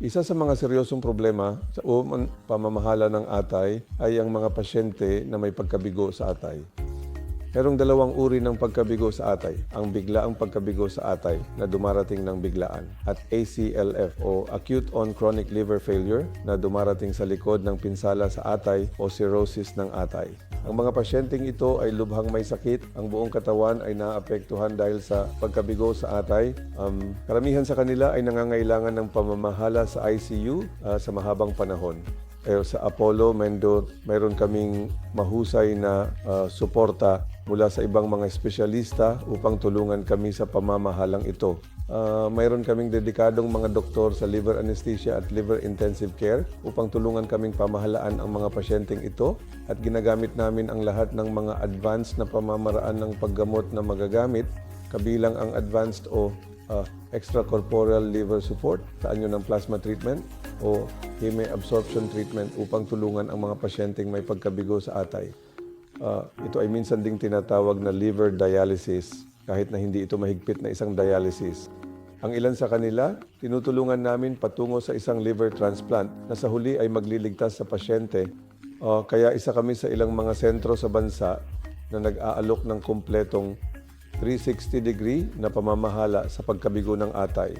Isa sa mga seryosong problema sa pamamahala ng atay ay ang mga pasyente na may pagkabigo sa atay. Merong dalawang uri ng pagkabigo sa atay. Ang biglaang pagkabigo sa atay na dumarating ng biglaan at ACLF o Acute on Chronic Liver Failure na dumarating sa likod ng pinsala sa atay o cirrhosis ng atay. Ang mga pasyenteng ito ay lubhang may sakit, ang buong katawan ay naapektuhan dahil sa pagkabigo sa atay. Um, karamihan sa kanila ay nangangailangan ng pamamahala sa ICU ah, sa mahabang panahon eh, sa Apollo Mendo, mayroon kaming mahusay na ah, suporta mula sa ibang mga espesyalista upang tulungan kami sa pamamahalang ito. Ah, mayroon kaming dedikadong mga doktor sa liver anesthesia at liver intensive care upang tulungan kaming pamahalaan ang mga pasyenteng ito at ginagamit namin ang lahat ng mga advanced na pamamaraan ng paggamot na magagamit kabilang ang advanced o uh, extracorporeal liver support, sa anyo ng plasma treatment o heme absorption treatment upang tulungan ang mga pasyenteng may pagkabigo sa atay. Uh, ito ay minsan ding tinatawag na liver dialysis kahit na hindi ito mahigpit na isang dialysis. Ang ilan sa kanila, tinutulungan namin patungo sa isang liver transplant na sa huli ay magliligtas sa pasyente. Uh, kaya isa kami sa ilang mga sentro sa bansa na nag-aalok ng kumpletong 360 degree na pamamahala sa pagkabigo ng atay.